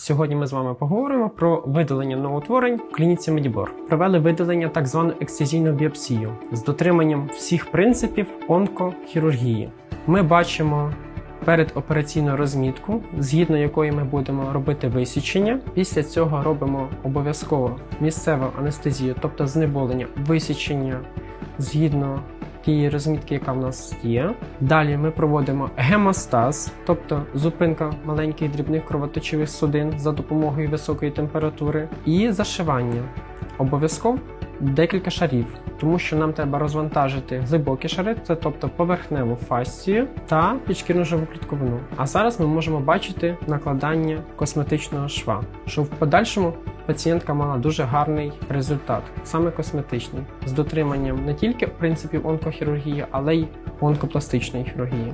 Сьогодні ми з вами поговоримо про видалення новоутворень в клініці Медібор. Провели видалення так звану ексцизійну біопсію з дотриманням всіх принципів онкохірургії. Ми бачимо передопераційну розмітку, згідно якої ми будемо робити висічення. Після цього робимо обов'язково місцеву анестезію, тобто знеболення, висічення згідно тієї розмітки, яка в нас є. Далі ми проводимо гемостаз, тобто зупинка маленьких дрібних кровоточивих судин за допомогою високої температури, і зашивання. Обов'язково декілька шарів, тому що нам треба розвантажити глибокі шари, це тобто поверхневу фасцію та підшкірну живу клітковину. А зараз ми можемо бачити накладання косметичного шва, що в подальшому пацієнтка мала дуже гарний результат, саме косметичний, з дотриманням не тільки принципів онкохірургії, але й онкопластичної хірургії.